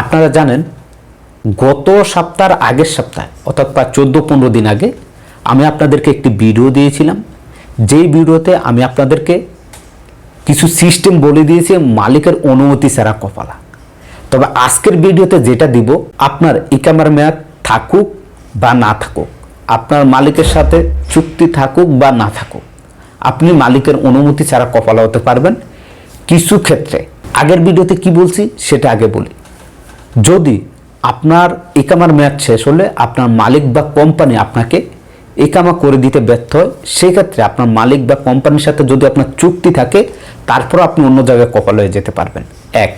আপনারা জানেন, গত সপ্তাহের আগের সপ্তাহে, অর্থাৎ প্রায় চোদ্দ পনেরো দিন আগে, আমি আপনাদেরকে একটি ভিডিও দিয়েছিলাম। যেই ভিডিওতে আমি আপনাদেরকে কিছু সিস্টেম বলে দিয়েছি মালিকের অনুমতি ছাড়া কপালা। তবে আজকের ভিডিওতে যেটা দিব, আপনার ইকামার মেয়াদ থাকুক বা না থাকুক, আপনার মালিকের সাথে চুক্তি থাকুক বা না থাকুক, আপনি মালিকের অনুমতি ছাড়া কপালা হতে পারবেন। কিছু ক্ষেত্রে, আগের ভিডিওতে কি বলছি, সেটা আগে বলি। যদি আপনার ইকামার মেয়াদ শেষ হলে আপনার মালিক বা কোম্পানি আপনাকে একামা করে দিতে ব্যর্থ হয়, সেক্ষেত্রে আপনার মালিক বা কোম্পানির সাথে যদি আপনার চুক্তি থাকে, তারপর আপনি অন্য জায়গায় কপাল হয়ে যেতে পারবেন। এক।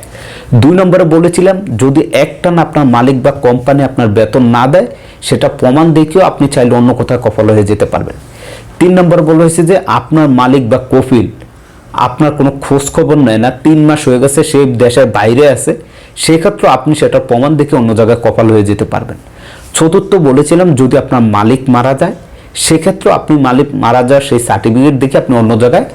দুই নম্বরে বলেছিলাম, যদি একটানা আপনার মালিক বা কোম্পানি আপনার বেতন না দেয়, সেটা প্রমাণ দেখিয়েও আপনি চাইলে অন্য কোথাও কপাল হয়ে যেতে পারবেন। তিন নম্বর বলা হয়েছে যে, আপনার মালিক বা কফিল আপনার কোনো খোঁজ খবর নেয় না, তিন মাস হয়ে গেছে, সে দেশের বাইরে আছে, সেক্ষেত্রে আপনি সেটা প্রমাণ দেখে অন্য জায়গায় কপাল হয়ে যেতে পারবেন। চতুর্থ বলেছিলাম, যদি আপনার মালিক মারা যায়, সেক্ষেত্রে আপনি মালিক মারা যাওয়ার সেই সার্টিফিকেট দেখে আপনি অন্য জায়গায়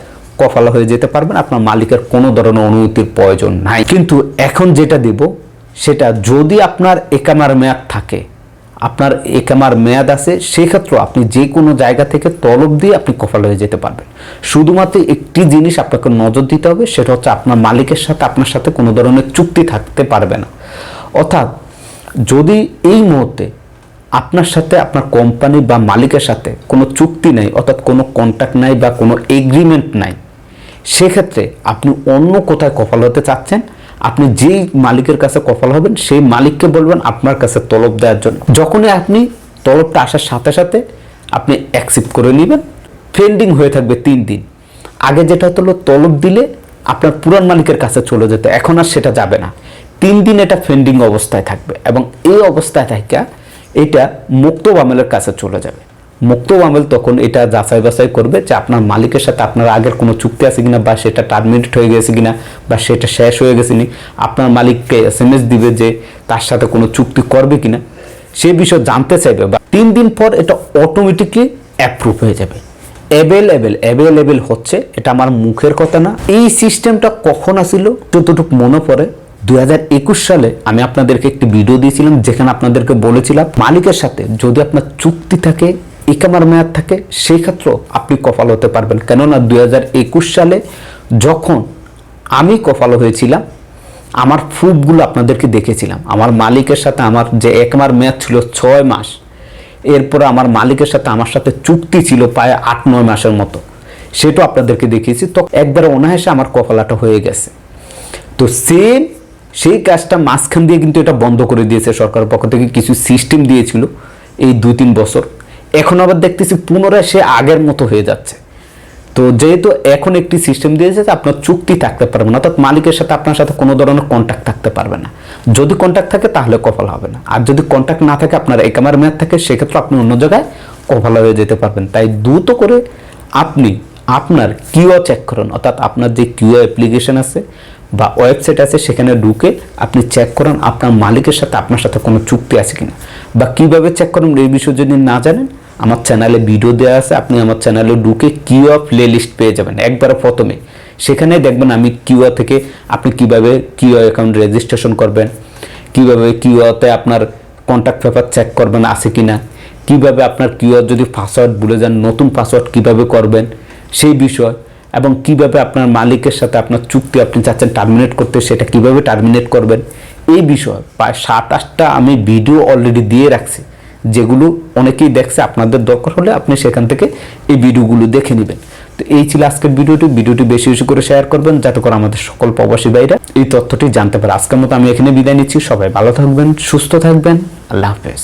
কপাল হয়ে যেতে পারবেন, আপনার মালিকের কোনো ধরনের অনুমতির প্রয়োজন নাই। কিন্তু এখন যেটা দেব, সেটা যদি আপনার একামার মেয়াদ থাকে আপনার একামার মেয়াদ আছে সেক্ষেত্রে আপনি যে কোনো জায়গা থেকে তলব দিয়ে আপনি কপাল হয়ে যেতে পারবেন। শুধুমাত্র একটি জিনিস আপনাকে নজর দিতে হবে, সেটা হচ্ছে আপনার মালিকের সাথে, আপনার সাথে কোনো ধরনের চুক্তি থাকতে পারবে না। অর্থাৎ যদি এই মুহূর্তে আপনার সাথে, আপনার কোম্পানি বা মালিকের সাথে কোনো চুক্তি নেই, অর্থাৎ কোনো কন্ট্যাক্ট নাই বা কোনো এগ্রিমেন্ট নাই, সেক্ষেত্রে আপনি অন্য কোথায় কপাল হতে চাচ্ছেন আপনি যেই মালিকের কাছে কপাল হবেন, সেই মালিককে বলবেন আপনার কাছে তলব দেওয়ার জন্য। যখনই আপনি তলবটা আসার সাথে সাথে আপনি অ্যাকসেপ্ট করে নেবেন পেন্ডিং হয়ে থাকবে তিন দিন। আগে যেটা হলো, তলব দিলে আপনার পুরান মালিকের কাছে চলে যেত, এখন আর সেটা যাবে না। তিন দিন এটা পেন্ডিং অবস্থায় থাকবে এবং এই অবস্থায় থাকা এটা মুক্ত বামেলের কাছে চলে যাবে। মুক্ত বামেল তখন এটা যাচাই বাছাই করবে যে আপনার মালিকের সাথে আপনার আগের কোনো চুক্তি আছে কিনা বা সেটা টার্মিনেট হয়ে গেছে কিনা বা সেটা শেষ হয়ে গেছে নি আপনার মালিককে এস এম এস দিবে যে তার সাথে কোনো চুক্তি করবে কিনা। সে বিষয়ে জানতে চাইবে বা তিন দিন পর এটা অটোমেটিকলি অ্যাপ্রুভ হয়ে যাবে। অ্যাভেলেবেল অ্যাভেলেবেল হচ্ছে, এটা আমার মুখের কথা না। এই সিস্টেমটা কখন আসিল? যতটুকু মনে পড়ে দুই হাজার একুশ সালে আমি আপনাদেরকে একটি ভিডিও দিয়েছিলাম, যেখানে আপনাদেরকে বলেছিলাম, মালিকের সাথে যদি আপনার চুক্তি থাকে ইকামার মেয়াদ থাকে, সেই ক্ষেত্রেও আপনি কপাল হতে পারবেন। কেননা দু হাজার একুশ সালে যখন আমি কপাল হয়েছিলাম, আমার প্রুফগুলো আপনাদেরকে দেখেছিলাম। আমার মালিকের সাথে আমার যে একমার মেয়াদ ছিল, ছয় মাস, এরপরে আমার মালিকের সাথে আমার সাথে চুক্তি ছিল প্রায় আট, নয় মাসের মতো। সেটাও আপনাদেরকে দেখিয়েছি। তো একবারে অনায়াসে আমার কপালাটা হয়ে গেছে। তো সেম সেই কাজটা মাঝখান দিয়ে কিন্তু এটা বন্ধ করে দিয়েছে সরকারের পক্ষ থেকে। কিছু সিস্টেম দিয়েছিল এই দু তিন বছর। এখন আবার দেখতেছি পুনরায় সে আগের মতো হয়ে যাচ্ছে। তো যেহেতু এখন একটি সিস্টেম দিয়েছে যে আপনার চুক্তি থাকতে পারবে না, অর্থাৎ মালিকের সাথে আপনার সাথে কোনো ধরনের কন্ট্যাক্ট থাকতে পারবে না। যদি কন্ট্যাক্ট থাকে তাহলে কপাল হবে না। আর যদি কন্ট্যাক্ট না থাকে, আপনার একামার মেয়াদ থাকে, সেক্ষেত্রে আপনি অন্য জায়গায় কপাল হয়ে যেতে পারবেন। তাই দ্রুত করে আপনি আপনার কিউ চেক করুন, অর্থাৎ আপনার যে কিউ অ্যাপ্লিকেশন আছে বা ওয়েবসাইট আছে, সেখানে ঢুকে আপনি চেক করুন আপনার মালিকের সাথে আপনার সাথে কোনো চুক্তি আছে কিনা। বা কীভাবে চেক করুন, এই বিষয়ে যদি না জানেন আমার চ্যানেলে ভিডিও দেওয়া আছে, আপনি আমার চ্যানেলে ঢুকে কিউআ প্লে লিস্ট পেয়ে যাবেন, একবারে প্রথমে। সেখানে দেখবেন আমি কিউআ থেকে আপনি কীভাবে কিউআ অ্যাকাউন্ট রেজিস্ট্রেশন করবেন, কীভাবে কিউআতে আপনার কন্ট্যাক্ট পেপার চেক করবেন আছে কিনা, কীভাবে আপনার কিউআর যদি পাসওয়ার্ড ভুলে যান, নতুন পাসওয়ার্ড কীভাবে করবেন, সেই বিষয় এবং কীভাবে আপনার মালিকের সাথে আপনার চুক্তি আপনি চাচ্ছেন টার্মিনেট করতে, সেটা কীভাবে টার্মিনেট করবেন, এই বিষয় প্রায় সাত আটটা আমি ভিডিও অলরেডি দিয়ে রাখছি। যেগুলো অনেকেই দেখছে, আপনাদের দরকার হলে আপনি সেখান থেকে এই ভিডিওগুলো দেখে নেবেন। তো এই ছিল আজকের ভিডিওটি। ভিডিওটি বেশি বেশি করে শেয়ার করবেন, যাতে করে আমাদের সকল প্রবাসী ভাইরা এই তথ্যটি জানতে পারে। আজকের মতো আমি এখানে বিদায় নিচ্ছি। সবাই ভালো থাকবেন, সুস্থ থাকবেন। আল্লাহ হাফেজ।